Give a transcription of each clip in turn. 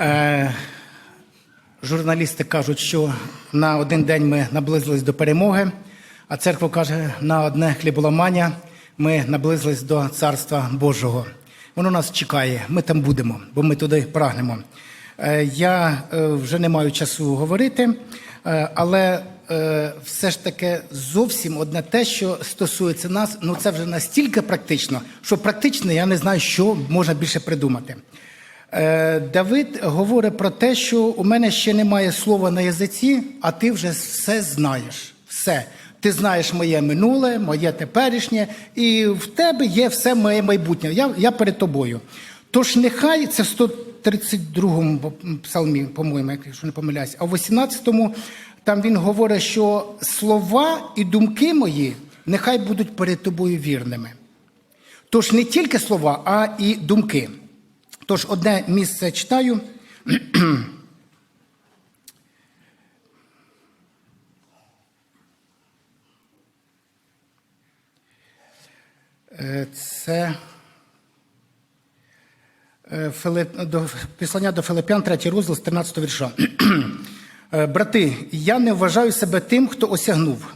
Е, журналісти кажуть, що на один день ми наблизились до перемоги, а церква каже, на одне хліболамання ми наблизились до Царства Божого. Воно нас чекає, ми там будемо, бо ми туди прагнемо. Е, я е, вже не маю часу говорити, е, але все ж таки зовсім одне те, що стосується нас, ну це вже настільки практично, що практично я не знаю, що можна більше придумати. Е, Давид говорить про те, що у мене ще немає слова на язиці, а ти вже все знаєш. Все. Ти знаєш моє минуле, моє теперішнє, і в тебе є все моє майбутнє. Я, я перед тобою. Тож нехай це в 132-му псалмі, по-моєму, якщо не помиляюсь, а в 18-му там він говорить, що слова і думки мої нехай будуть перед тобою вірними. Тож не тільки слова, а і думки. Тож одне місце читаю. Е, Це е, до, до Филипян, 3 розділ з 13 вірша. Е, Брати, я не вважаю себе тим, хто осягнув.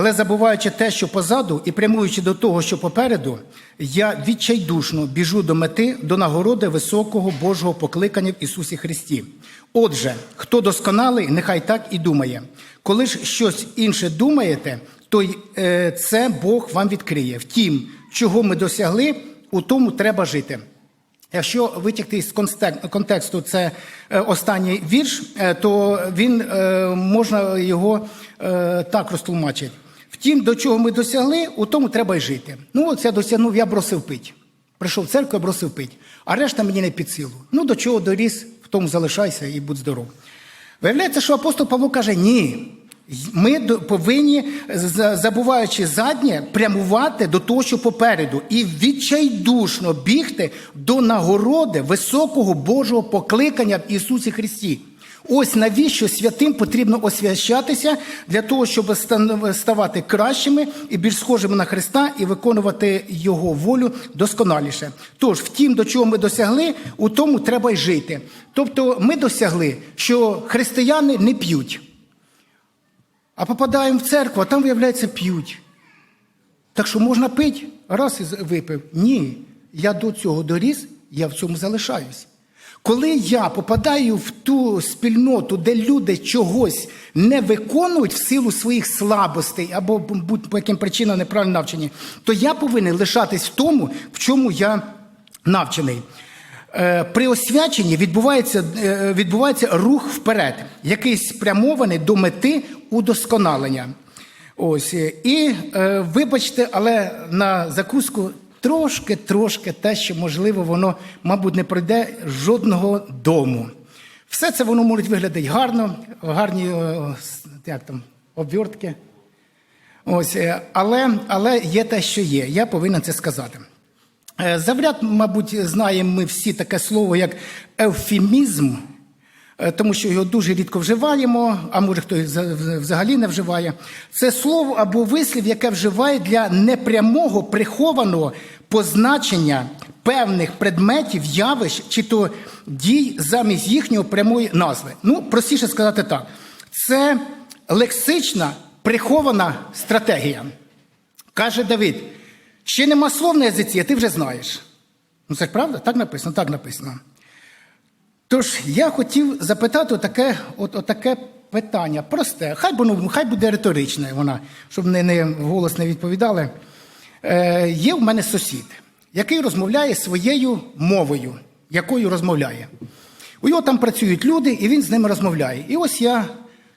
Але забуваючи те, що позаду, і прямуючи до того, що попереду, я відчайдушно біжу до мети, до нагороди високого Божого покликання в Ісусі Христі. Отже, хто досконалий, нехай так і думає. Коли ж щось інше думаєте, то е, це Бог вам відкриє. Втім, чого ми досягли, у тому треба жити. Якщо витягти з контексту це е, останній вірш, е, то він можна його так розтлумачити. Втім, до чого ми досягли, у тому треба й жити. Ну, от я досягнув, я бросив пить. Прийшов в церкву, я бросив пить. А решта мені не під силу. Ну, до чого доріс, в тому залишайся і будь здоров. Виявляється, що апостол Павло каже: ні. Ми повинні, забуваючи заднє, прямувати до того, що попереду, і відчайдушно бігти до нагороди високого Божого покликання в Ісусі Христі. Ось навіщо святим потрібно освящатися для того, щоб ставати кращими і більш схожими на Христа і виконувати Його волю досконаліше. Тож, втім, до чого ми досягли, у тому треба й жити. Тобто, ми досягли, що християни не п'ють. А попадаємо в церкву, а там, виявляється, п'ють. Так що можна пити, раз і випив. Ні, я до цього доріс, я в цьому залишаюсь. Коли я попадаю в ту спільноту, де люди чогось не виконують в силу своїх слабостей або будь по яким причинам неправильно навчені, то я повинен лишатись в тому, в чому я навчений. Е, При освяченні відбувається, е, відбувається рух вперед, який спрямований до мети удосконалення. Ось і е, вибачте, але на закуску трошки, трошки те, що можливо, воно, мабуть, не пройде жодного дому. Все це воно може виглядати гарно, гарні е, як там, обвертки. Ось, е, але, але є те, що є. Я повинен це сказати. Е, Завряд, мабуть, знаємо ми всі таке слово, як евфемізм, тому що його дуже рідко вживаємо, а може хтось взагалі не вживає. Це слово або вислів, яке вживає для непрямого прихованого позначення певних предметів, явищ чи то дій замість їхньої прямої назви. Ну, простіше сказати так: це лексична прихована стратегія. Каже Давид, ще нема слов на язиці, а ти вже знаєш. Ну це ж правда? Так написано, так написано. Тож я хотів запитати отаке, от, отаке питання. Просте, хай, воно, хай буде риторичне вона, щоб не, не голос не відповідали. Е, є в мене сусід, який розмовляє своєю мовою, якою розмовляє. У нього там працюють люди, і він з ними розмовляє. І ось я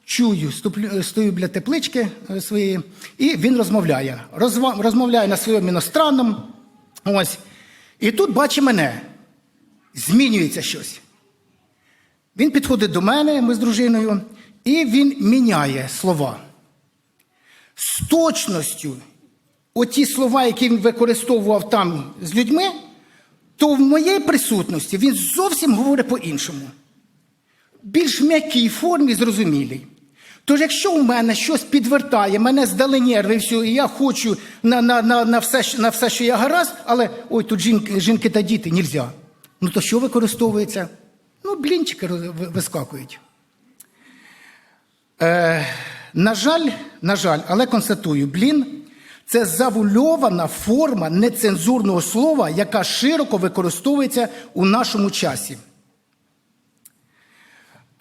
чую, ступлю, стою біля теплички е, своєї, і він розмовляє. Розва- розмовляє на своєму іностранному. Ось. І тут бачить мене. Змінюється щось. Він підходить до мене, ми з дружиною, і він міняє слова. З точністю, оті слова, які він використовував там з людьми, то в моїй присутності він зовсім говорить по-іншому. Більш м'якій формі зрозумілій. Тож, якщо у мене щось підвертає, мене здали нерви, і все, і я хочу на, на, на, на, все, на все, що я гаразд, але ой, тут жінки, жінки та діти, нельзя. Ну то що використовується? Ну, блінчики вискакують. Е, на жаль, на жаль, але констатую, блін це завульована форма нецензурного слова, яка широко використовується у нашому часі.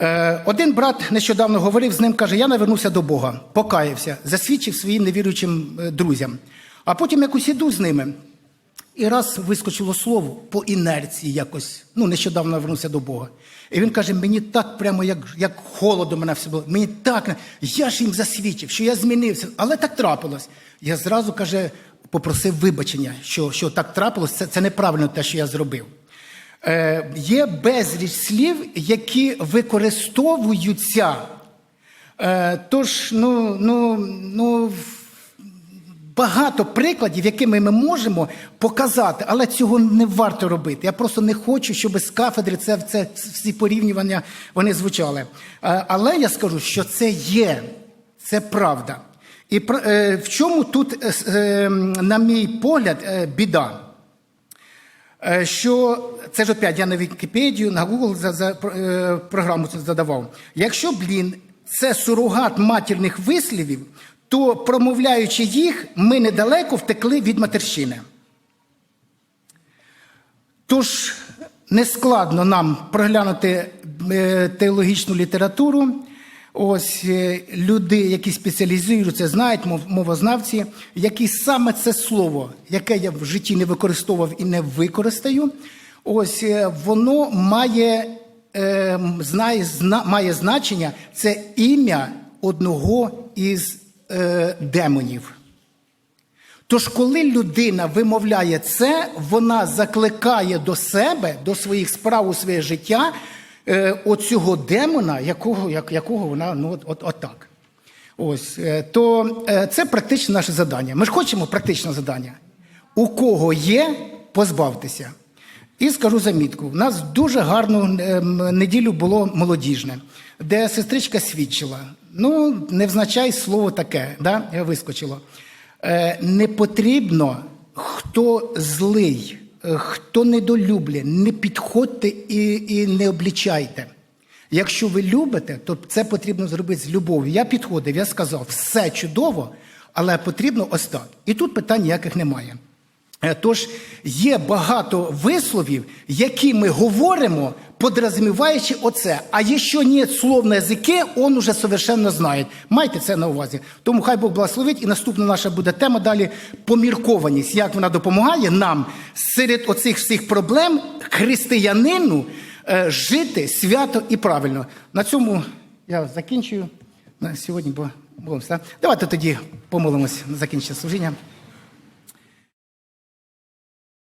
Е, один брат нещодавно говорив з ним, каже: Я навернувся до Бога, покаявся, засвідчив своїм невіруючим е, друзям. А потім якось іду з ними. І раз вискочило слово по інерції якось. Ну, нещодавно вернувся до Бога. І він каже: мені так прямо, як, як холодно мене все було. Мені так, я ж їм засвідчив, що я змінився, але так трапилось. Я зразу каже, попросив вибачення, що, що так трапилось, це, це неправильно те, що я зробив. Е, є безліч слів, які використовуються. Е, тож, ну, ну, ну, багато прикладів, якими ми можемо показати, але цього не варто робити. Я просто не хочу, щоб з кафедри це, це всі порівнювання вони звучали. Е, Але я скажу, що це є, це правда. І е, в чому тут, е, на мій погляд, біда? Що це ж опять я на Вікіпедію, на Google за, за програму задавав. Якщо блін, це сурогат матірних вислівів, то промовляючи їх, ми недалеко втекли від матерщини. Тож нескладно нам проглянути е, теологічну літературу. Ось е, люди, які спеціалізуються, знають мовознавці, які саме це слово, яке я в житті не використовував і не використаю, ось е, воно має, має значення це ім'я одного із е, демонів. Тож, коли людина вимовляє це, вона закликає до себе, до своїх справ у своє життя е, оцього демона, якого, як, якого вона ну, от, от, так. Ось, е, то е, це практичне наше завдання. Ми ж хочемо практичне завдання. У кого є, позбавтеся. І скажу замітку: у нас дуже гарну ем, неділю було молодіжне, де сестричка свідчила. Ну, не взначай слово таке, да? вискочило. Е, не потрібно, хто злий, е, хто недолюблює, не підходьте і, і не облічайте. Якщо ви любите, то це потрібно зробити з любов'ю. Я підходив, я сказав, все чудово, але потрібно ось так. І тут питань ніяких немає. Е, Тож є багато висловів, які ми говоримо, подразуміваючи оце. А якщо ні слов на язике, он уже совершенно знає. Майте це на увазі. Тому хай Бог благословить, і наступна наша буде тема далі поміркованість, як вона допомагає нам серед оцих всіх проблем християнину е, жити свято і правильно. На цьому я закінчую на сьогодні, бо молимося. Давайте тоді помолимось на закінчення служіння.